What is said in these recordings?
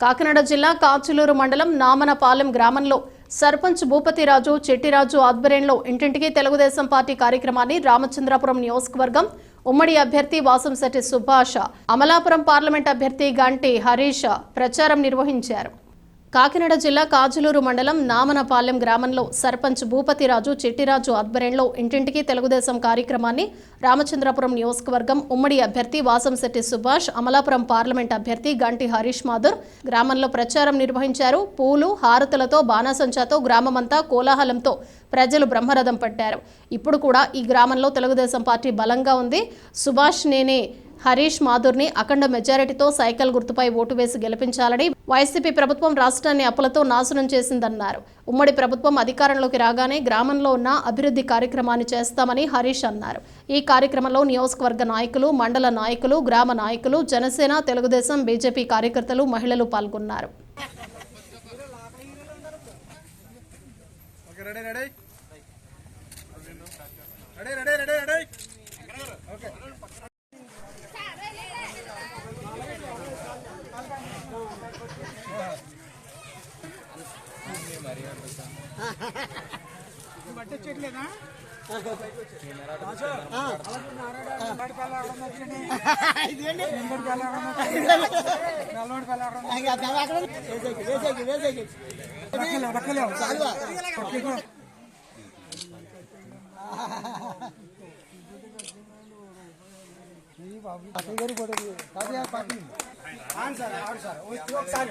కాకినాడ జిల్లా కాచులూరు మండలం నామనపాలెం గ్రామంలో సర్పంచ్ భూపతిరాజు చెట్టిరాజు ఆధ్వర్యంలో ఇంటింటికి తెలుగుదేశం పార్టీ కార్యక్రమాన్ని రామచంద్రాపురం నియోజకవర్గం ఉమ్మడి అభ్యర్థి వాసంశెట్టి సుభాష అమలాపురం పార్లమెంట్ అభ్యర్థి గంటి హరీష ప్రచారం నిర్వహించారు. కాకినాడ జిల్లా కాజులూరు మండలం నామనపాలెం గ్రామంలో సర్పంచ్ భూపతిరాజు చెట్టిరాజు ఆధ్వర్యంలో ఇంటింటికి తెలుగుదేశం కార్యక్రమాన్ని రామచంద్రపురం నియోజకవర్గం ఉమ్మడి అభ్యర్థి వాసంశెట్టి సుభాష్ అమలాపురం పార్లమెంట్ అభ్యర్థి గంటి హరీష్ మాధుర్ గ్రామంలో ప్రచారం నిర్వహించారు. పూలు హారతులతో బాణాసంచాతో గ్రామమంతా కోలాహలంతో ప్రజలు బ్రహ్మరథం పట్టారు. ఇప్పుడు కూడా ఈ గ్రామంలో తెలుగుదేశం పార్టీ బలంగా ఉంది. సుభాష్ నేనే హరీష్ మాధుర్ని అఖండ మెజారిటీతో సైకిల్ గుర్తుపై ఓటు వేసి గెలిపించాలని వైసీపీ ప్రభుత్వం రాష్ట్రాన్ని అప్పులతో నాశనం చేసిందన్నారు. ఉమ్మడి ప్రభుత్వం అధికారంలోకి రాగానే గ్రామంలో ఉన్న అభివృద్ధి కార్యక్రమాన్ని చేస్తామని హరీష్ అన్నారు. ఈ కార్యక్రమంలో నియోజకవర్గ నాయకులు మండల నాయకులు గ్రామ నాయకులు జనసేన తెలుగుదేశం బీజేపీ కార్యకర్తలు మహిళలు పాల్గొన్నారు. Ready ready? Ready ready? పట్టొచ్చట్లేదా పాటి సార్ ఆడు సార్. ఒకసారి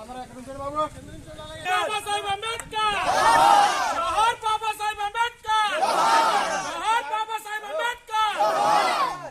అందరూ ఎక్కడ నుంచి బాబు?